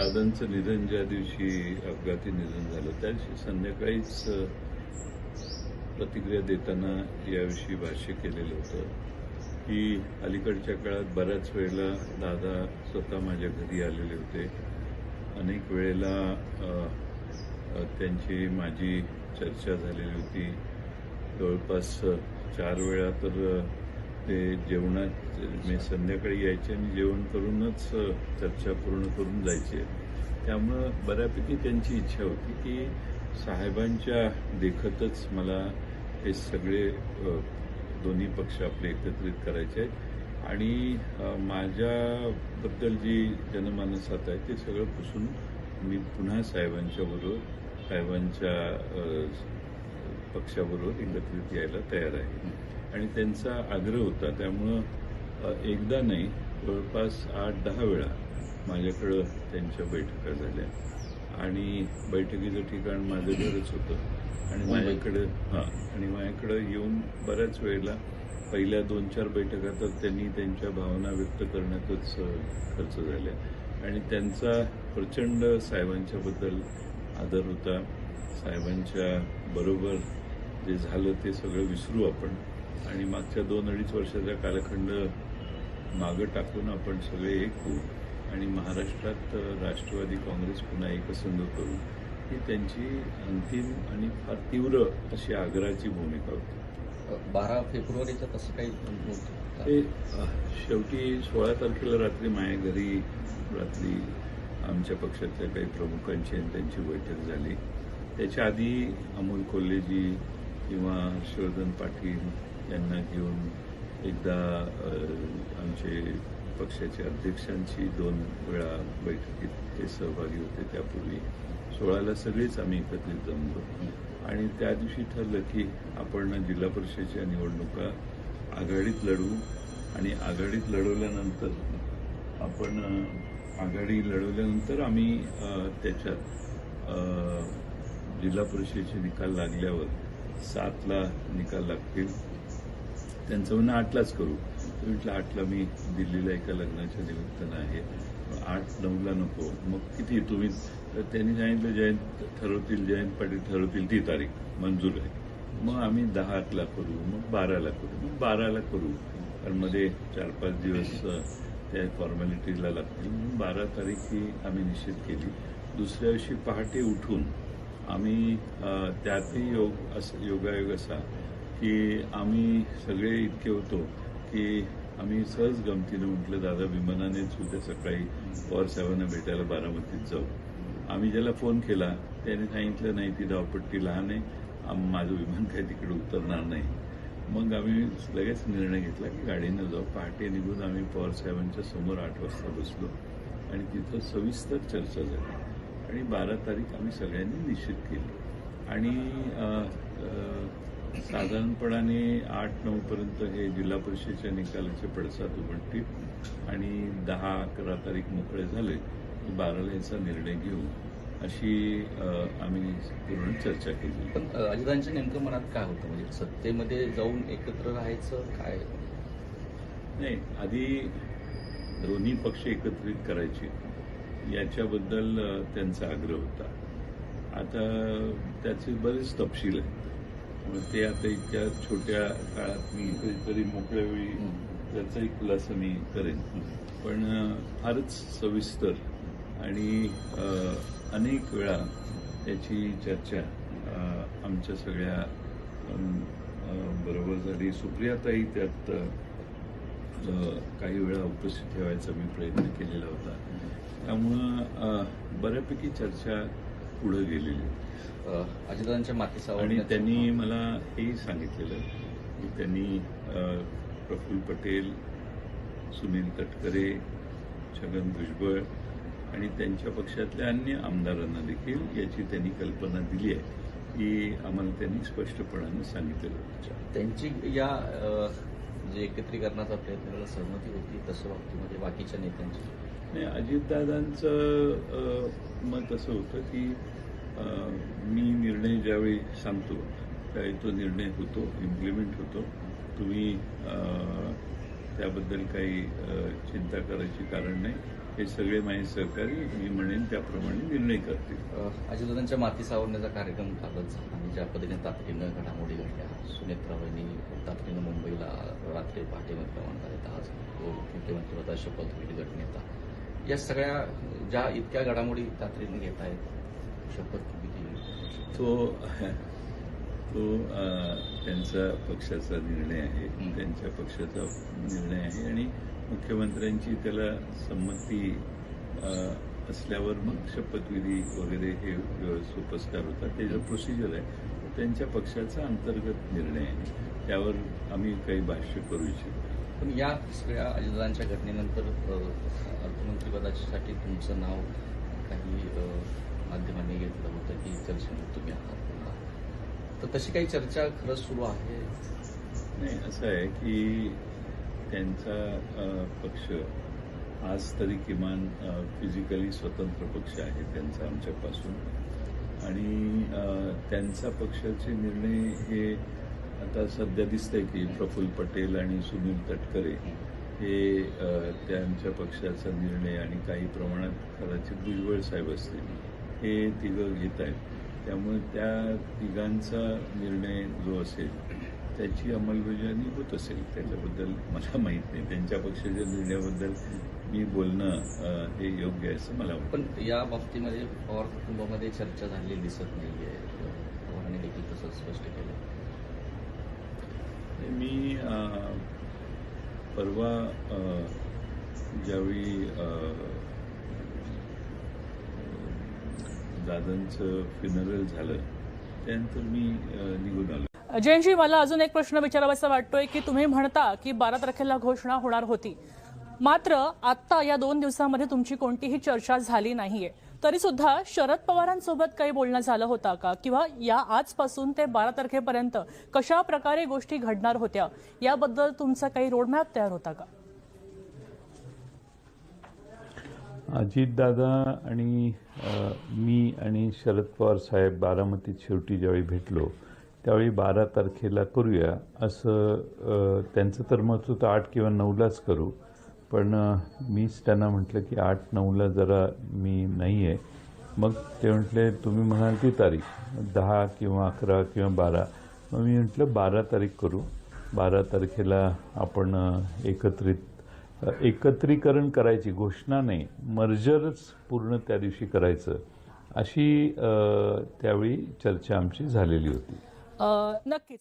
दादांचं निधन ज्या दिवशी अपघाती निधन झालं त्या दिवशी संध्याकाळीच प्रतिक्रिया देताना याविषयी भाष्य केलेलं होतं की अलीकडच्या काळात बऱ्याच वेळेला दादा स्वतः माझ्या घरी आलेले होते. अनेक वेळेला त्यांची माझी चर्चा झालेली होती. जवळपास चार वेळा तर ते जेवणात मी संध्याकाळी यायचे आणि जेवण करूनच चर्चा पूर्ण करून जायचे. त्यामुळं बऱ्यापैकी त्यांची इच्छा होती की साहेबांच्या देखतच मला हे सगळे दोन्ही पक्ष आपले एकत्रित करायचे आहेत. आणि माझ्याबद्दल जी जनमानसात आहे ते सगळं पुसून मी पुन्हा साहेबांच्या बरोबर साहेबांच्या पक्षाबरोबर एकत्रित यायला तयार आहे. आणि त्यांचा आग्रह होता. त्यामुळं एकदा नाही जवळपास आठ दहा वेळा माझ्याकडं त्यांच्या बैठका झाल्या. आणि बैठकीचं ठिकाण माझं घरच होतं. आणि माझ्याकडं हां आणि माझ्याकडं येऊन बऱ्याच वेळेला पहिल्या दोन चार बैठका तर त्यांनी त्यांच्या भावना व्यक्त करण्यातच खर्च झाल्या. आणि त्यांचा प्रचंड साहेबांच्याबद्दल आदर होता. साहेबांच्या बरोबर जे झालं ते सगळं विसरू आपण. आणि मागच्या दोन अडीच वर्षाचा कालखंड मागं टाकून आपण सगळे एक होऊ आणि महाराष्ट्रात राष्ट्रवादी काँग्रेस पुन्हा एकसंध करू ही त्यांची अंतिम आणि फार तीव्र अशी आग्रहाची भूमिका होती. बारा फेब्रुवारीचं तसं काही ते शेवटी सोळा तारखेला रात्री माझ्या घरी रात्री आमच्या पक्षातल्या काही प्रमुखांची आणि त्यांची बैठक झाली. त्याच्या आधी अमोल कोल्हेजी किंवा हर्षवर्धन पाटील यांना घेऊन एकदा आमचे पक्षाच्या अध्यक्षांची दोन वेळा बैठकीत ते सहभागी होते. त्यापूर्वी सोळाला सगळेच आम्ही एकत्रित जमलो. आणि त्या दिवशी ठरलं की आपण जिल्हा परिषदेच्या निवडणुका आघाडीत लढवू आणि आघाडीत लढवल्यानंतर आपण आघाडी लढवल्यानंतर आम्ही त्याच्यात जिल्हा परिषदेचे निकाल लागल्यावर सातला निकाल लागतील. त्यांचं म्हणणं आठलाच करू. म्हटलं आठला मी दिल्लीला एका लग्नाच्या निमित्तानं आहे. आठ नऊला नको. मग किती? तुम्ही तर त्यांनी सांगितलं जयंत ठरवतील जयंत पाटील ठरवतील ती तारीख. मंजूर आहे. मग आम्ही दहा आठला करू मग बाराला करू मग बाराला करू. कारण मध्ये चार पाच दिवस त्या फॉर्मॅलिटीला लागतील. म्हणून बारा तारीख ही आम्ही निश्चित केली. दुसऱ्या दिवशी पहाटे उठून आम्ही त्यातही योग असं योगायोग असा की आम्ही सगळे इतके होतो की आम्ही सहज गमतीनं म्हटलं दादा विमानानेच उद्या सकाळी पवार साहेबांना भेटायला बारामतीत जाऊ. आम्ही ज्याला फोन केला त्याने सांगितलं नाही ती धावपट्टी लहान आहे. माझं विमान काही तिकडे उतरणार नाही. मग आम्ही लगेच निर्णय घेतला की गाडीनं जाऊ. पहाटे निघून आम्ही पवार साहेबांच्या समोर आठ वाजता बसलो आणि तिथं सविस्तर चर्चा झाली. आणि बारा तारीख आम्ही सगळ्यांनी निश्चित केली. आणि साधारणपणाने आठ नऊ पर्यंत हे जिल्हा परिषदेच्या निकालाचे पडसाद उमटतील आणि दहा अकरा तारीख मोकळे झाले की बाराला याचा निर्णय घेऊ अशी आम्ही पूर्ण चर्चा केली. पण अजितांच्या नेमकं मनात काय होतं? म्हणजे सत्तेमध्ये जाऊन एकत्र राहायचं काय? नाही आधी दोन्ही पक्ष एकत्रित करायचे. याच्याबद्दल त्यांचा आग्रह होता. आता त्याचे बरेच तपशील आहेत. ते आता इतक्या छोट्या काळात मी कधीतरी मोकळ्या वेळी त्याचाही खुलासा मी करेन. पण फारच सविस्तर आणि अनेक वेळा त्याची चर्चा आमच्या सगळ्या बरोबर झाली. सुप्रियाताई त्यात काही वेळा उपस्थित ठेवायचा मी प्रयत्न केलेला होता. त्यामुळं बऱ्यापैकी चर्चा पुढे गेलेली अजितांच्या मातीचा आणि त्यांनी मला हेही सांगितलेलं की त्यांनी प्रफुल्ल पटेल सुनील तटकरे छगन भुजबळ आणि त्यांच्या पक्षातल्या अन्य आमदारांना देखील याची त्यांनी कल्पना दिली आहे की आम्हाला त्यांनी स्पष्टपणानं सांगितलेलं त्यांची या जे एकत्रीकरणाचा प्रयत्न करायला सहमती होती तसं बाबतीमध्ये बाकीच्या नेत्यांची? नाही अजितदादांचं मत असं होतं की मी निर्णय ज्यावेळी सांगतो त्यावेळी तो निर्णय होतो इम्प्लिमेंट होतो. तुम्ही त्याबद्दल काही चिंता करायची कारण नाही. हे सगळे माझे सहकारी मी म्हणेन त्याप्रमाणे निर्णय करतील अजितदादांच्या माती सावरण्याचा कार्यक्रम कालच आणि ज्या पद्धतीने तातडीनं घडामोडी घडल्या. सुनेत्राबाईंनी तातडीनं मुंबईला रात्री पहाटे प्रमाण झाले आज होता शपथ घेतली गटनेता या सगळ्या ज्या इतक्या घडामोडी तातडीने घेत आहेत शपथविधी तो तो त्यांचा पक्षाचा निर्णय आहे. त्यांच्या पक्षाचा निर्णय आहे आणि मुख्यमंत्र्यांची त्याला संमती असल्यावर मग शपथविधी वगैरे हे सोपस्कार होतात. त्याचं प्रोसिजर आहे त्यांच्या पक्षाचा अंतर्गत निर्णय आहे. त्यावर आम्ही काही भाष्य करू इच्छितो पण या सगळ्या अजितदादांच्या घटनेनंतर अ, अर्थमंत्रीपदासाठी तुमचं नाव काही माध्यमांनी घेतलं होतं की चर्चेमध्ये तुम्ही आहात. तर तशी काही चर्चा खरंच सुरू आहे? नाही असं आहे की त्यांचा पक्ष आज तरी किमान फिजिकली स्वतंत्र पक्ष आहे त्यांचा आमच्यापासून. आणि त्यांचा पक्षाचे निर्णय हे आता सध्या दिसतंय की प्रफुल्ल पटेल आणि सुनील तटकरे हे त्यांच्या पक्षाचा निर्णय आणि काही प्रमाणात कदाचित भुजबळ साहेब असतील हे तिघं घेत आहेत त्यामुळे त्या तिघांचा निर्णय जो असेल त्याची अंमलबजावणी होत असेल त्याच्याबद्दल मला माहीत नाही. त्यांच्या पक्षाच्या निर्णयाबद्दल मी बोलणं हे योग्य आहे असं मला पण या बाबतीमध्ये पवार कुटुंबामध्ये चर्चा झालेली दिसत नाहीये. पवारांनी देखील तसं स्पष्ट केलं. मी परवा ज्यावेळी दादांचं फिनरल झालं त्यानंतर मी निघून आलो. जयंतजी मला अजून एक प्रश्न विचारावासा वाटतोय की तुम्ही म्हणता की बारा तारखेला घोषणा होणार होती. मात्र आता या दोन दिवसामध्ये तुमची कोणतीही चर्चा झाली नाहीये. तरी सुद्धा शरद पवारांसोबत काही बोलणं झालं होता का? किंवा या आजपासून ते बारा तारखेपर्यंत कशा प्रकारे गोष्टी घडणार होत्या? याबद्दल तुमचा काही रोडमॅप तयार होता का? अजितदादा आणि मी आणि शरद पवार साहेब बारामतीत शेवटी ज्यावेळी भेटलो त्यावेळी बारा तारखेला करूया असं त्यांचं तर मत होतं आठ किंवा नऊलाच करू. पण मीच त्यांना म्हटलं की आठ नऊला जरा मी नाही आहे मग ते म्हटले तुम्ही म्हणाल ती तारीख दहा किंवा अकरा किंवा बारा. मग मी म्हटलं बारा तारीख करू. बारा तारखेला आपण एकत्रित एकत्रीकरण करायची घोषणा नाही मर्जरच पूर्ण त्या दिवशी करायचं अशी त्यावेळी चर्चा आमची झालेली होती. नक्कीच.